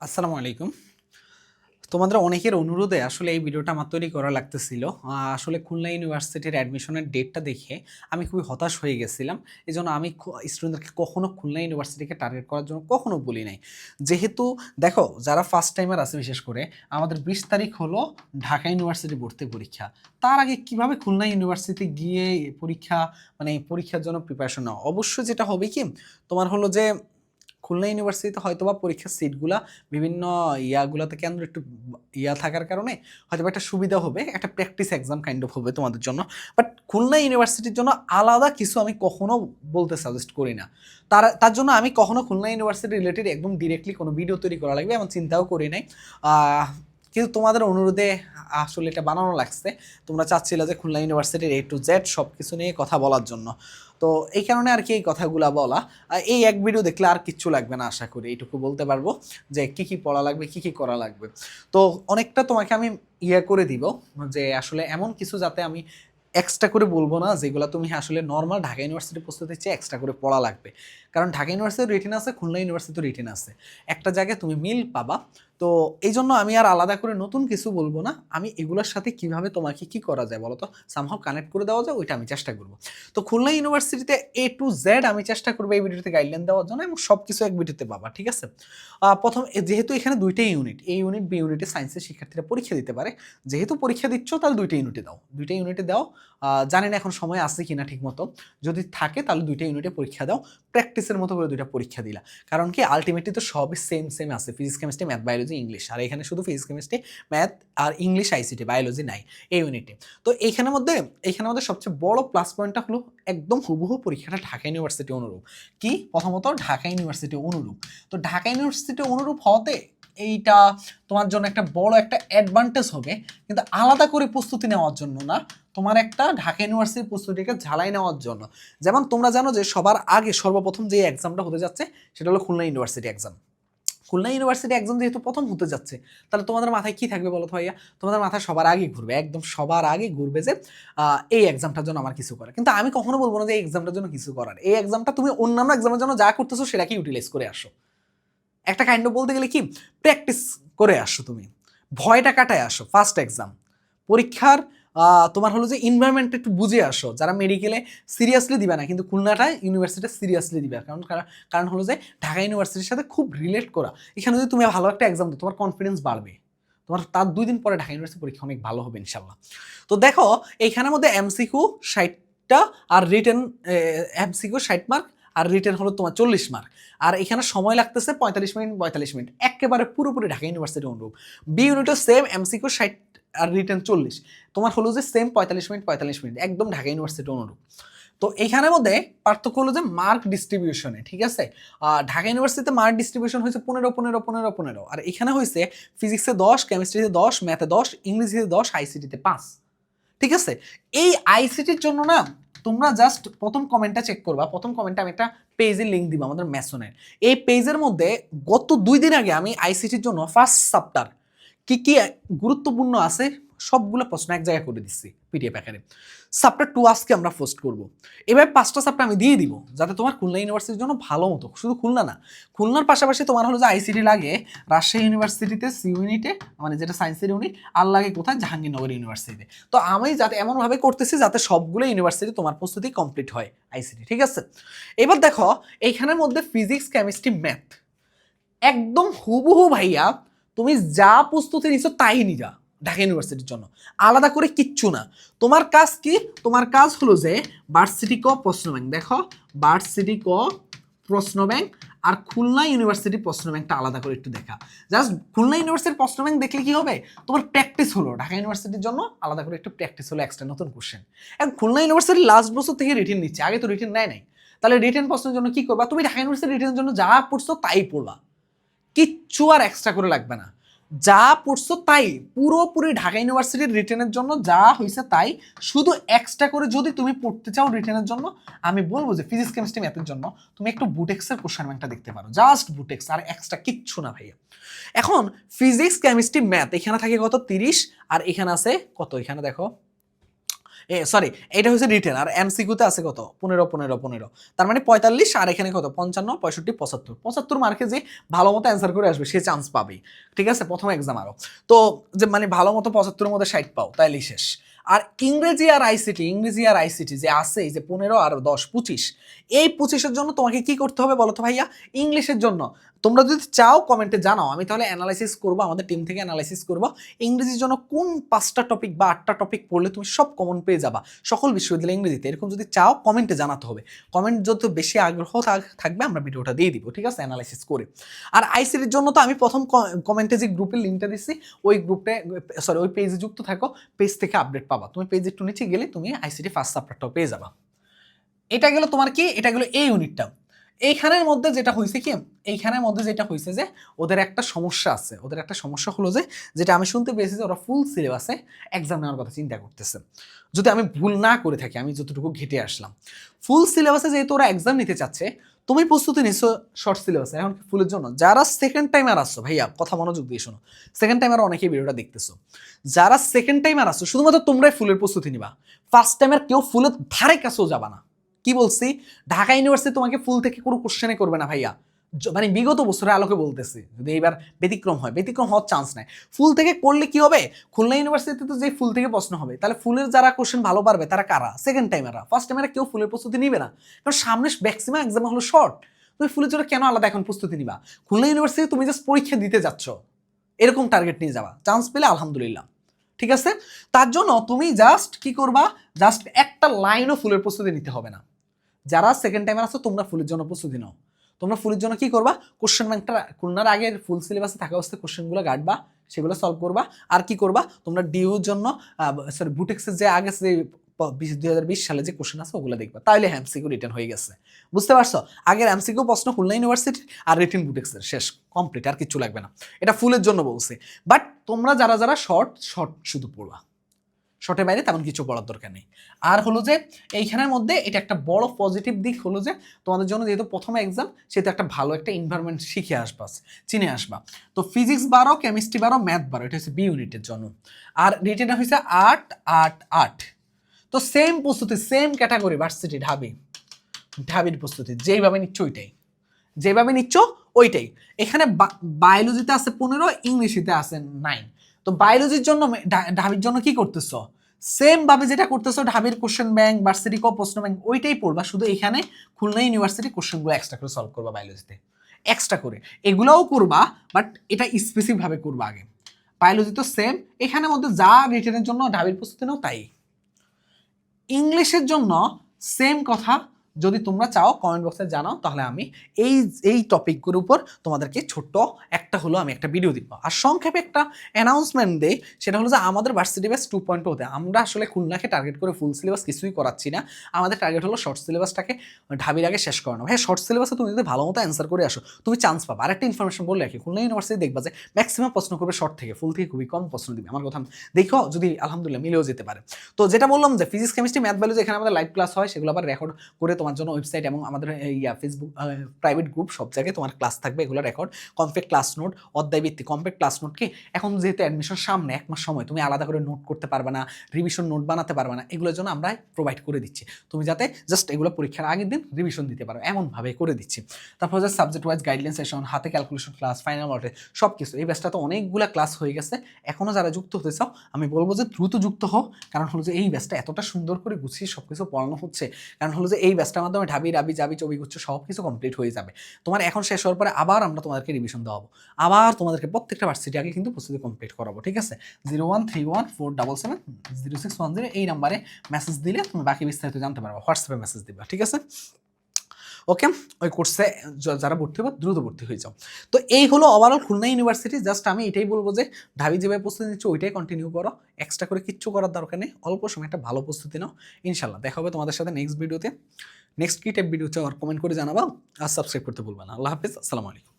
আসসালামু আলাইকুম। তোমাদের অনেকের অনুরোধে আসলে এই ভিডিওটা আমার তৈরি করা লাগতেছিল। আসলে খুলনা ইউনিভার্সিটির অ্যাডমিশনের ডেটটা দেখে আমি খুবই হতাশ হয়ে গেছিলাম। এই জন্য আমি স্টুডেন্টদেরকে কখনও খুলনা ইউনিভার্সিটিকে টার্গেট করার জন্য কখনো বলি নাই। যেহেতু দেখো, যারা ফার্স্ট টাইমার আছে বিশেষ করে, আমাদের বিশ তারিখ হলো ঢাকা ইউনিভার্সিটি ভর্তি পরীক্ষা। তার আগে কীভাবে খুলনা ইউনিভার্সিটি গিয়ে পরীক্ষা মানে পরীক্ষার জন্য প্রিপারেশন নেওয়া? অবশ্যই যেটা হবে কি, তোমার হলো যে খুলনা ইউনিভার্সিটিতে হয়তো বা পরীক্ষার সিটগুলা বিভিন্ন ইয়াগুলাতে কেন্দ্র একটু ইয়া থাকার কারণে হয়তো বা একটা সুবিধা হবে, একটা প্র্যাকটিস এক্সাম কাইন্ড অফ হবে তোমাদের জন্য। বাট খুলনা ইউনিভার্সিটির জন্য আলাদা কিছু আমি কখনো বলতে সাজেস্ট করি না। তার তার জন্য আমি কখনো খুলনা ইউনিভার্সিটি রিলেটেড একদম ডিরেক্টলি কোনো ভিডিও তৈরি করা লাগবে এমন চিন্তাও করি নাই। কিন্তু তোমাদের অনুরোধে আসলে এটা বানানো লাগছে। তোমরা চাচ্ছিলে যে খুলনা ইউনিভার্সিটির এ টু জেড সব কিছু নিয়ে কথা বলার জন্য। তো এই কারণে আর কি এই কথাগুলা বলা। এই এক ভিডিও দেখলে আর কিচ্ছু লাগবে না, আশা করি। এইটুকু বলতে পারব যে কি কি পড়া লাগবে, কি কি করা লাগবে। তো অনেকটা তোমাকে আমি ইয়ে করে দিব যে আসলে এমন কিছু যাতে আমি এক্সট্রা করে বলব না, যেগুলো তুমি আসলে নর্মাল ঢাকা ইউনিভার্সিটি প্রস্তুতির চেয়ে এক্সট্রা করে পড়া লাগবে। কারণ ঢাকা ইউনিভার্সিটির রিটিন আছে, খুলনা ইউনিভার্সিটির রিটিন আছে। একটা জায়গায় তুমি মিল পাবা তো এই জন্য আমি আর আলাদা করে নতুন কিছু বলব না। আমি এগুলোর সাথে কীভাবে তোমাকে কি করা যায় বলো তো? সামহাও কানেক্ট করে দেওয়া যায়, ওইটা আমি চেষ্টা করব। তো খুলনা ইউনিভার্সিটিতে এ টু জেড আমি চেষ্টা করব এই ভিডিওতে গাইডলাইন দেওয়ার জন্য এবং সব কিছু এক ভিডিওতে পাবা, ঠিক আছে? প্রথম যেহেতু এখানে দুইটাই ইউনিট এই ইউনিট বি ইউনিটে সায়েন্সের শিক্ষার্থীরা পরীক্ষা দিতে পারে। যেহেতু পরীক্ষা দিচ্ছ, তাহলে দুইটা ইউনিটে দাও। দুইটা ইউনিটে দাও। জানি না এখন সময় আছে কিনা ঠিক মতো যদি থাকে, তাহলে দুইটা ইউনিটে পরীক্ষা দাও। প্র্যাকটিসের মতো করে দুইটা পরীক্ষা দিলা। কারণ কি আলটিমেটলি তো সবই সেম সেম আছে। Physics chemistry math biology English আর এখানে শুধু ফিজিক্স কেমিস্ট্রি ম্যাথ আর ইংলিশ আইসিটি বায়োলজি নাই, এই ইউনিটে তো এইখানের মধ্যে এইখানের মধ্যে সবচেয়ে বড় প্লাস পয়েন্টটা হলো একদম হুবহু পরীক্ষাটা ঢাকা ইউনিভার্সিটি অনুরূপ। কি? প্রথমত ঢাকা ইউনিভার্সিটি অনুরূপ। তো ঢাকা ইউনিভার্সিটি অনুরূপ হতে এইটা তোমার জন্য একটা বড় একটা অ্যাডভান্টেজ হবে, কিন্তু আলাদা করে প্রস্তুতি নেওয়ার জন্য না, তোমার একটা ঢাকা ইউনিভার্সিটির প্রস্তুতিকে ঝালাই নেওয়ার জন্য। যেমন তোমরা জানো যে সবার আগে সর্বপ্রথম যে এক্সামটা হতে যাচ্ছে, সেটা হলো Khulna university exam Khulna university একজন যেহেতু প্রথম হতে যাচ্ছে, তাহলে তোমাদের মাথায় কি থাকবে বলো তো ভাইয়া? তোমাদের মাথায় সবার আগে ঘুরবে, একদম সবার আগে ঘুরবে যে এই এক্সামটার জন্য আমার কিছু করা কিন্তু আমি কখনো বলব না যে এই এক্সামটার জন্য কিছু করার। এই এক্সামটা তুমি অন্যান্য এক্সামের জন্য যা করতেছো সেটাকে ইউটিলাইজ করে আসো। একটা কাইন্ড বলতে গেলে কি? প্র্যাকটিস করে আসো তুমি। ভয়টা কাটায় আসো। ফার্স্ট এক্সাম পরীক্ষার তোমার হলো যে ইনভায়রনমেন্ট একটু বুঝে আসো। যারা মেডিকেলে সিরিয়াসলি দিবে না, কিন্তু খুলনাটা ইউনিভার্সিটি সিরিয়াসলি দিবে। কারণ, কারণ- হলো যে ঢাকা ইউনিভার্সিটির সাথে খুব রিলেট করা। এখানে যদি তুমি ভালো একটা এক্সাম দাও, তোমার কনফিডেন্স বাড়বে। তোমার, তার দুই দিন পরে ঢাকা ইউনিভার্সিটি পরীক্ষা অনেক ভালো হবে ইনশাল্লাহ তো দেখো এইখানের মধ্যে এমসিকিউ ষাটটা আর রিটেন এমসিকিউ ষাট মার্ক আর রিটেন হলো তোমার চল্লিশ মার্ক আর এখানে সময় লাগতেছে পঁয়তাল্লিশ মিনিট পঁয়তাল্লিশ মিনিট। একেবারে পুরোপুরি ঢাকা ইউনিভার্সিটি অনুরূপ। বি ইউনিটও সেম এমসিকিউ ষাট আর রিটার্ন চল্লিশ। তোমার হলো যে সেম পঁয়তাল্লিশ মিনিট পঁয়তাল্লিশ মিনিট একদম ঢাকা ইউনিভার্সিটি অনুরূপ। তো এইখানের মধ্যে পার্থক্য হলো যে মার্ক ডিস্ট্রিবিউশনে ঠিক আছে? ঢাকা ইউনিভার্সিটিতে মার্ক ডিস্ট্রিবিউশন হয়েছে পনেরো পনেরো পনেরো পনেরো। আর এখানে হয়েছে ফিজিক্সে দশ কেমিস্ট্রিতে দশ ম্যাথে দশ, ইংরেজিতে দশ আইসিটিতে পাঁচ। ঠিক আছে? এই আইসিটির জন্য না, তোমরা জাস্ট প্রথম কমেন্টটা চেক করবা। প্রথম কমেন্টে আমি একটা পেজের লিঙ্ক দিব আমাদের ম্যাসনের এই পেজের মধ্যে গত দুই দিন আগে আমি আইসিটির জন্য ফার্স্ট সাপ্টার কি কি গুরুত্বপূর্ণ আছে? সবগুলো প্রশ্ন এক জায়গায় করে দিচ্ছি পিডিএফ আকারে। সাপ্টার টু আজকে আমরা পোস্ট করব। এবার পাঁচটা সাপ্টার আমি দিয়ে দিব, যাতে তোমার খুলনা ইউনিভার্সিটির জন্য ভালো মতো, শুধু খুলনা না, খুলনার পাশাপাশি তোমার হলো যে আইসিটি লাগে, রাজশাহী ইউনিভার্সিটিতে সি ইউনিটে মানে যেটা সায়েন্সের ইউনিট আর লাগে কোথায়? জাহাঙ্গীরনগর ইউনিভার্সিটিতে তো আমি যাতে এমনভাবে করতেছি যাতে সবগুলো ইউনিভার্সিটি তোমার প্রস্তুতি কমপ্লিট হয় আইসিটি ঠিক আছে? এবার দেখো এইখানের মধ্যে ফিজিক্স কেমিস্ট্রি ম্যাথ একদম হুবহু ভাইয়া তুমি যা প্রস্তুতি নিছো তাই নিজা ঢাকা ইউনিভার্সিটির জন্য। আলাদা করে কিচ্ছু না। তোমার কাজ কি? তোমার কাজ হলো যে ভার্সিটি ক প্রশ্ন ব্যাংক দেখো ভার্সিটি ক প্রশ্ন ব্যাংক আর খুলনা ইউনিভার্সিটি প্রশ্ন ব্যাংকটা আলাদা করে একটু দেখা। জাস্ট খুলনা ইউনিভার্সিটির প্রশ্ন ব্যাংক দেখলে কি হবে? তোমার প্র্যাকটিস হলো। ঢাকা ইউনিভার্সিটির জন্য আলাদা করে একটু প্র্যাকটিস হলো এক্সট্রা নতুন কোশ্চেন এখন খুলনা ইউনিভার্সিটি লাস্ট বছর থেকে রিটেন নিচ্ছে। আগে তো রিটেন নেয় নাই। তাহলে রিটেন প্রশ্নের জন্য কি করবা? তুমি ঢাকা ইউনিভার্সিটি রিটেনের জন্য যা পড়ছো তাই পড়বা। কিচ্ছু আর এক্সট্রা করে লাগবে না। যা পড়ছো তাই, পুরোপুরি ঢাকা ইউনিভার্সিটির রিটেনের জন্য যা হয়েছে তাই, শুধু এক্সট্রা করে যদি তুমি পড়তে চাও রিটেনের জন্য, আমি বলব যে ফিজিক্স কেমিস্ট্রি ম্যাথের জন্য, তুমি একটু বুটেক্সের কোশ্চেন ব্যাংকটা দেখতে পারো। জাস্ট বুটেক্স আর এক্সট্রা কিচ্ছু না ভাইয়া। এখন ফিজিক্স কেমিস্ট্রি ম্যাথ এখানে থাকে কত তিরিশ, আর এখানে আছে কত? এখানে দেখো সরি এটা হচ্ছে রিটেন আর এমসিকিউতে আছে কত? পনেরো পনেরো পনেরো। তার মানে পঁয়তাল্লিশ, আর এখানে কত? পঞ্চান্ন, পঁয়ষট্টি, পঁচাত্তর। পঁচাত্তর মার্কে যে ভালো মতো অ্যান্সার করে আসবে, সে চান্স পাবেই। ঠিক আছে? প্রথম এক্সাম আরও তো যে মানে ভালো মতো পঁচাত্তরের মধ্যে ষাট পাও, তাইলেই শেষ। আর ইংরেজি আর আইসিটি ইংরেজি আর আইসিটি যে আছে, এই যে পনেরো আর দশ, পঁচিশ, এই পঁচিশের জন্য তোমাকে কি করতে হবে বলো তো ভাইয়া? ইংলিশের জন্য। তোমরা যদি চাও কমেন্টে জানাও, আমি তাহলে অ্যানালাইসিস করব, আমাদের টিম থেকে অ্যানালাইসিস করব, ইংরেজির জন্য কোন পাঁচটা টপিক বা আটটা টপিক পড়লে তুমি সব কমন পেয়ে যাবা, সকল বিশ্ববিদ্যালয় ইংরেজিতে, এরকম যদি চাও কমেন্টে জানাতে হবে কমেন্ট যত বেশি আগ্রহ থাকবে আমরা ভিডিওটা দিয়ে দিব, ঠিক আছে অ্যানালাইসিস করে। আর আইসিটির জন্য তো আমি প্রথম কমেন্টে যে গ্রুপের লিঙ্কটা দিচ্ছি ওই গ্রুপে সরি ওই পেজে যুক্ত থাকো পেজ থেকে আপডেট পাবা, তুমি পেজ একটু নিচে গেলে তুমি আইসিটি ফার্স্ট চ্যাপ্টারটাও পেয়ে যাবা। এটা গেল তোমার কি? এটা গেল এই ইউনিটটা এইখানের মধ্যে যেটা হয়েছে কি, এইখানের মধ্যে যেটা হয়েছে যে, ওদের একটা সমস্যা আছে। ওদের একটা সমস্যা হলো যে, যেটা আমি শুনতে পেয়েছি যে ওরা ফুল সিলেবাসে এক্সাম নেওয়ার কথা চিন্তা করতেছে। যদি আমি ভুল না করে থাকি, আমি যতটুকু ঘেটে আসলাম। ফুল সিলেবাসে যেহেতু ওরা এক্সাম নিতে চাচ্ছে, তুমি প্রস্তুতি নিছো শর্ট সিলেবাসে এখন ফুলের জন্য? যারা সেকেন্ড টাইমার আসছো, ভাইয়া, কথা মনোযোগ দিয়ে শোনো। সেকেন্ড টাইমার অনেকেই ভিডিওটা দেখতেছো। যারা সেকেন্ড টাইমার আসছো, শুধুমাত্র তোমরাই ফুলের প্রস্তুতি নিবা। ফার্স্ট টাইমার কেউ ফুলের ধারে কাছেও যাবা না। কি বলছি? ঢাকা ইউনিভার্সিটি তোমাকে ফুল থেকে কোনো কোশ্চেনে করবে না ভাইয়া। মানে বিগত বছরের আলোকে বলতেছি। যদি এবার ব্যতিক্রম হয়, ব্যতিক্রম হওয়ার চান্স নাই। ফুল থেকে করলে কি হবে? খুলনা ইউনিভার্সিটিতে তো যে ফুল থেকে প্রশ্ন হবে, তাহলে ফুলের যারা কোশ্চেন ভালো পারবে, তারা কারা? সেকেন্ড টাইমাররা ফার্স্ট টাইমারে কেউ ফুলের প্রস্তুতি নিবে না। কারণ সামনে ম্যাক্সিমাম এক্সাম হলো শর্ট তুমি ফুলের জন্য কেন আলাদা এখন প্রস্তুতি নিবা? খুলনা ইউনিভার্সিটি তুমি জাস্ট পরীক্ষা দিতে যাচ্ছ। এরকম টার্গেট নিয়ে যাবা। চান্স পেলে আলহামদুলিল্লাহ। ঠিক আছে? তার জন্য তুমি জাস্ট কি করবা? জাস্ট একটা লাইনও ফুলের প্রস্তুতি নিতে হবে না। যারা সেকেন্ড টাইমার আছো, তোমরা ফুলের জন্য প্রস্তুতি নাও। তোমরা ফুলের জন্য কি করবা? কোশ্চেন ব্যাংকটা খুলনার আগে ফুল সিলেবাসে থাকা অবস্থায় কোশ্চেনগুলো গাঁটবা সেগুলো সলভ করবা। আর কি করবা? তোমরা ডিউর জন্য সরি বুটেক্সের যে আগে যে দুই হাজার বিশ সালে যে কোশ্চেন আছে, ওগুলো দেখবা। তাহলে হ্যামসিকিউ রিটার্ন হয়ে গেছে। বুঝতে পারছ? আগের এমসিকিউ প্রশ্ন খুলনা ইউনিভার্সিটি আর রিটেন বুটেক্সের শেষ কমপ্লিট আর কিছু লাগবে না। এটা ফুলের জন্য বলছে। বাট তোমরা যারা যারা শর্ট শর্ট শুধু পড়বা। শর্টের বাইরে তেমন কিছু পড়ার দরকার নেই। আর হলো যে, এইখানের মধ্যে এটা একটা বড় পজিটিভ দিক হলো যে, তোমাদের জন্য যেহেতু প্রথম এক্সাম সেহেতু একটা ভালো একটা এনভায়রনমেন্ট শিখে আসবা, চিনে আসবা। তো ফিজিক্স বারো কেমিস্ট্রি বারো ম্যাথ বারো, এটা হচ্ছে বি ইউনিটের জন্য। আর রিটেন হয়েছে আট আট আট। তো সেম প্রস্তুতি সেম ক্যাটাগরি ভার্সিটি ঢাবি। ঢাবির প্রস্তুতি, যেইভাবে নিচ্ছ ওইটাই। যেভাবে নিচ্ছ ওইটাই। এখানে বায়োলজিতে আছে পনেরো ইংলিশিতে আছে নাইন তো বায়োলজির জন্য ঢাবির জন্য কি করতেছো? সেম ভাবে যেটা করতেছো, ঢাবির কোশ্চেন ব্যাংক ভার্সিটি কো প্রশ্ন ব্যাংক ওইটাই পড়বা। শুধু এখানে খুলনা ইউনিভার্সিটি কোশ্চেনগুলো এক্সট্রা করে সলভ করবা বায়োলজিতে এক্সট্রা করে। এগুলোও করবা বাট এটা স্পেসিফিক ভাবে করবা আগে। বায়োলজি তো সেম এখানে মধ্যে যা রিটেনের জন্য ঢাবির প্রস্তুতি নাও তাই। ইংলিশের জন্য সেম কথা যদি তোমরা চাও কমেন্ট বক্সে জানাও, তাহলে আমি এই এই টপিকগুলোর উপর তোমাদেরকে ছোট্ট একটা হলো আমি একটা ভিডিও দিব। আর সংক্ষেপে একটা অ্যানাউন্সমেন্ট দেই, সেটা হলো যে আমাদের ভার্সিটি ব্যাস টু পয়েন্ট ওতে আমরা আসলে খুলনাকে টার্গেট করে ফুল সিলেবাস কিছুই করাচ্ছি না। আমাদের টার্গেট হলো শর্ট সিলেবাসটাকে ঢাবির আগে শেষ করানো। ভাই শর্ট সিলেবাসে তুমি যদি ভালো মতো অ্যান্সার করে আসো, তুমি চান্স পাবা। আর একটা ইনফরমেশন বললে রাখি খুলনা ইউনিভার্সিটি দেখবা যে ম্যাক্সিমাম প্রশ্ন করবে শর্ট থেকে ফুল থেকে খুবই কম প্রশ্ন দিবে। আমার কথা দেখো, যদি আলহামদুলিল্লাহ মিলেও যেতে পারে। তো যেটা বললাম যে ফিজিক্স কেমিস্ট্রি ম্যাথ বায়োলজি এখানে আমাদের লাইভ ক্লাস হয়, সেগুলো আবার রেকর্ড করে তোমার জন্য ওয়েবসাইট এবং আমাদের ইয়া ফেসবুক প্রাইভেট গ্রুপ সব জায়গায় তোমার ক্লাস থাকবে, এগুলো রেকর্ড কমপ্লিট ক্লাস নোট অধ্যায় ভিত্তিক কমপ্লিট ক্লাস নোট কি এখন যেহেতু অ্যাডমিশন সামনে, এক মাস সময়, তুমি আলাদা করে নোট করতে পারবে না রিভিশন নোট বানাতে পারবে না, এগুলোর জন্য আমরা প্রোভাইড করে দিচ্ছি। তুমি যাতে জাস্ট এগুলো পরীক্ষার আগের দিন রিভিশন দিতে পারো, এমনভাবে করে দিচ্ছি। তারপর হচ্ছে সাবজেক্ট ওয়াইজ গাইডলাইন সেশন হাতে ক্যালকুলেশন ক্লাস ফাইনাল অর্ডে সব কিছু এই ব্যাচটা তো অনেকগুলো ক্লাস হয়ে গেছে। এখনও যারা যুক্ত হতে চাও, আমি বলব যে দ্রুত যুক্ত হও। কারণ হলো যে এই ব্যাচটা এতটা সুন্দর করে গুছিয়ে সব কিছু পড়ানো হচ্ছে। কারণ হলো যে এই ব্যাচটার মাধ্যমে ঢাবি, রাবি যাবি চবি, গুচ্ছ সব কিছু কমপ্লিট হয়ে যাবে। তোমার এখন শেষ হওয়ার পরে আবার আমরা তোমাদেরকে রিভিশন দেওয়াবো। আবার তোমাদেরকে প্রত্যেকটা ভার্সিটি আগে কিন্তু প্রস্তুতি কমপ্লিট করাবো ঠিক আছে zero one three one four double seven zero six one zero এই নাম্বারে মেসেজ দিলে তুমি বাকি বিস্তারিত জানতে পারব হোয়াটসঅ্যাপে মেসেজ দিবা ঠিক আছে? ওকে ওই কোর্সে যারা ভর্তি হবে, দ্রুত ভর্তি হয়ে যাও। তো এই হলো ওভারঅল খুলনা ইউনিভার্সিটি জাস্ট আমি এটাই বলব যে, ঢাবি যেভাবে প্রস্তুতি নিচ্ছ, ওইটাই কন্টিনিউ করো। এক্সট্রা করে কিচ্ছু করার দরকার নেই। অল্প সময় একটা ভালো প্রস্তুতি নাও। ইনশাল্লাহ, দেখা হবে তোমাদের সাথে নেক্সট ভিডিওতে নেক্সট কি টাইপ ভিডিও চাও আর কমেন্ট করে জানাবা আর সাবস্ক্রাইব করতে ভুলবে না। আল্লাহ হাফিজ, আসসালামু আলাইকুম।